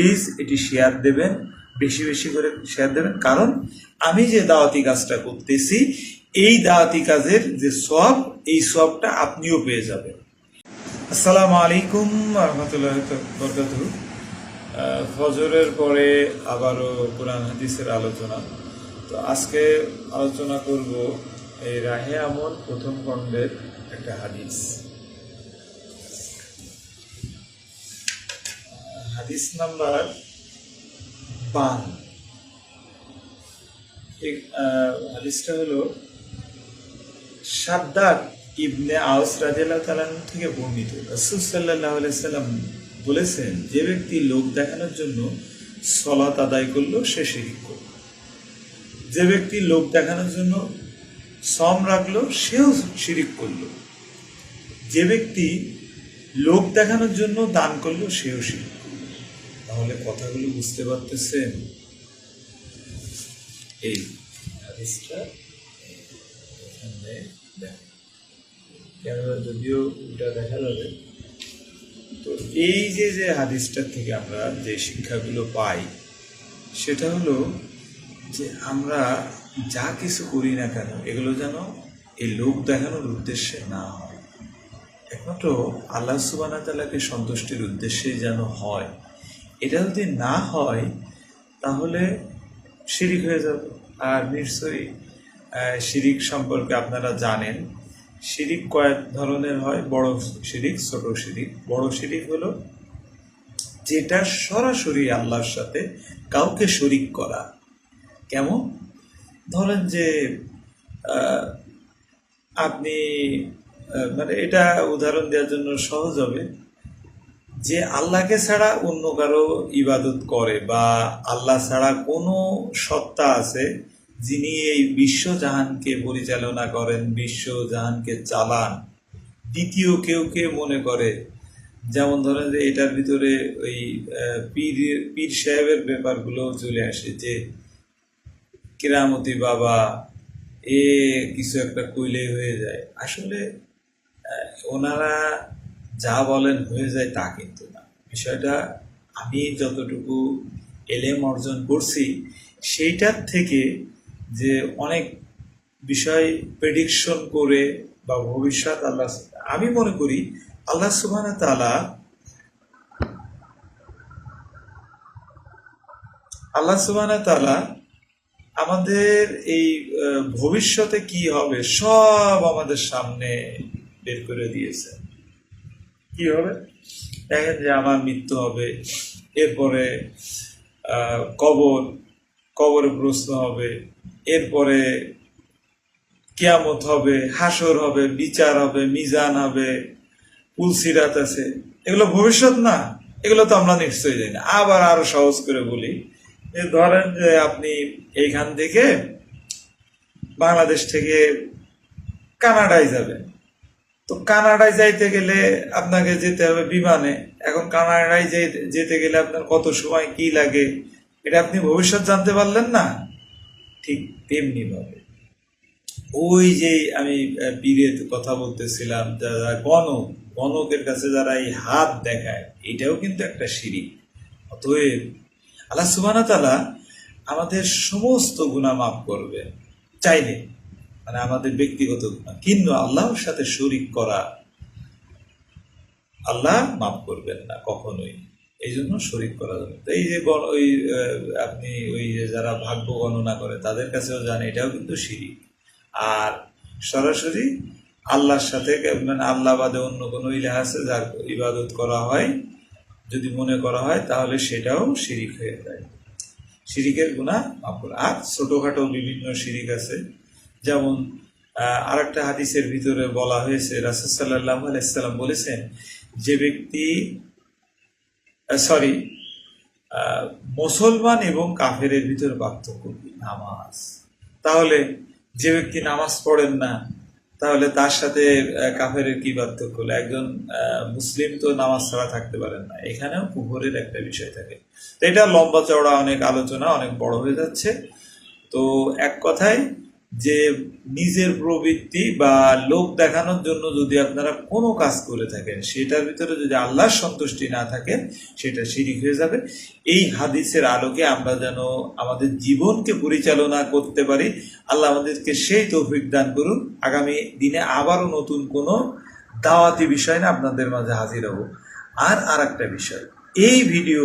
Please এটি share দেবেন, বেশি বেশি করে শেয়ার দেবেন। কারণ আমি যে দাওয়াতি কাজটা করতেছি, এই দাওয়াতি কাজের যে সব, এই সবটা আপনিও পেয়ে যাবেন। আসসালামু আলাইকুম রহমতুল্লাহ বরকাত ফজরের পরে আবারও কোরআন হাদিসের আলোচনা। তো আজকে আলোচনা করব এই রাহে আমল প্রথম খণ্ডের একটা হাদিস। হাদিস নাম্বার পান হাদিসটা হলো সাদ্দার ইবনে আউস রাজিয়াল্লাহ তালান থেকে বর্ণিত। রাসূল আলাইহি সাল্লাম বলেছেন, যে ব্যক্তি লোক দেখানোর জন্য সলাত আদায় করল, সে শিরিক করল। যে ব্যক্তি লোক দেখানোর জন্য সম রাখল, সেও শিরিক করল। যে ব্যক্তি লোক দেখানোর জন্য দান করল, সেও শিরিক তাহলে কথাগুলো বুঝতে পারতেছেন? এই হাদিসটা যদিও এটা দেখা যাবে, তো এই যে যে হাদিসটা থেকে আমরা যে শিক্ষাগুলো পাই, সেটা হলো যে আমরা যা কিছু করি না কেন, এগুলো যেন এই লোক দেখানোর উদ্দেশ্যে না হয়। একমাত্র আল্লাহ সুবানা তালাকে সন্তুষ্টির উদ্দেশ্যে যেন হয়। এটা যদি না হয়, তাহলে শিরিক হয়ে যাবে। আর নিশ্চয়ই শিরিক সম্পর্কে আপনারা জানেন, শিরিক কয়েক ধরনের হয়। বড় শিরিক, ছোট শিরিক। বড় শিরিক হলো যেটা সরাসরি আল্লাহর সাথে কাউকে শরিক করা। কেমন? ধরেন যে আপনি মানে এটা উদাহরণ দেওয়ার জন্য সহজ হবে। যে আল্লাহকে ছাড়া অন্য কারও ইবাদত করে বা আল্লাহ ছাড়া কোনো সত্তা আছে, যিনি এই বিশ্ব জাহানকে পরিচালনা করেন, বিশ্ব জাহানকে চালান, দ্বিতীয় কেউ কে মনে করে? যেমন ধরেন যে এটার ভিতরে ওই পীর পীর সাহেবের ব্যাপারগুলো চলে আসে যে, কেরামতি বাবা, এ কিছু একটা কইলেই হয়ে যায়। আসলে ওনারা যা বলেন হয়ে যায় তা কিন্তু না। বিষয়টা আমি যতটুকু এলেম অর্জন করছি, সেইটার থেকে যে অনেক বিষয় প্রেডিকশন করে বা ভবিষ্যৎ আল্লাহ আমি মনে করি আল্লাহ সুবাহ তালা আল্লাহ সুবাহ তালা আমাদের এই ভবিষ্যতে কি হবে সব আমাদের সামনে বের করে দিয়েছে কি হবে? দেখেন যে আমার মৃত্যু হবে। এরপরে কবর, কবরে প্রশ্ন হবে। এরপরে কিয়ামত হবে, হাসর হবে, বিচার হবে, মিজান হবে, পুলসিরাত আছে। এগুলো ভবিষ্যৎ না। এগুলো তো আমরা নিশ্চয়ই জানি না। আবার আরও সহজ করে বলি যে, ধরেন যে আপনি এইখান থেকে বাংলাদেশ থেকে কানাডায় যাবেন। তো কানাডায় যাইতে গেলে আপনাকে যেতে হবে বিমানে। এখন কানাডায় যেতে গেলে আপনার কত সময়, কি লাগে, এটা আপনি ভবিষ্যৎ জানতে পারলেন না? ঠিক তেমনি ভাবে ওই যে আমি পীরের কথা বলতেছিলাম, যারা গণক, গণকের কাছে যারা এই হাত দেখায়, এটাও কিন্তু একটা সিঁড়ি। অতএব আল্লাহ সুবানা তালা আমাদের সমস্ত গুণা মাফ করবে চাইলে মানে আমাদের ব্যক্তিগত গুণা কিন্তু আল্লাহর সাথে শরিক করা আল্লাহ মাফ করবেন না কখনোই। এই জন্য শরিক করা যাবে এই যে ওই আপনি ওই যে যারা ভাগ্য গণনা করে, তাদের কাছেও জানে এটাও কিন্তু শিরিক। আর সরাসরি আল্লাহর সাথে মানে আল্লাহ বাদে অন্য কোনো ইলাহ আছে যার ইবাদত করা হয়, যদি মনে করা হয়, তাহলে সেটাও শিরিক হয়ে যায়। শিরিকের গুণা মাফ আর ছোটখাটো বিভিন্ন শিরিক আছে যেমন আর একটা হাদিসের ভিতরে বলা হয়েছে রাসুল সাল্লাহ আলাইসাল্লাম বলেছেন যে ব্যক্তি সরি মুসলমান এবং কাফেরের ভিতরে পার্থক্য কি? নামাজ। তাহলে যে ব্যক্তি নামাজ পড়েন না তাহলে তার সাথে আহ, কাফেরের কি পার্থক্য? হলো একজন মুসলিম তো নামাজ ছাড়া থাকতে পারেন না। এখানেও কুফরের একটা বিষয় থাকে। তো এটা লম্বা চওড়া অনেক আলোচনা অনেক বড় হয়ে যাচ্ছে। তো এক কথায় যে নিজের প্রবৃত্তি বা লোক দেখানোর জন্য যদি আপনারা কোনো কাজ করে থাকেন, সেটার ভিতরে যদি আল্লাহর সন্তুষ্টি না থাকে, সেটা শিরিক হয়ে যাবে। এই হাদিসের আলোকে আমরা যেন আমাদের জীবনকে পরিচালনা করতে পারি। আল্লাহ আমাদেরকে সেই তৌফিক দান করুন। আগামী দিনে আবারও নতুন কোনো দাওয়াতি বিষয় না আপনাদের মাঝে হাজির হব। আর আর একটা বিষয়, এই ভিডিও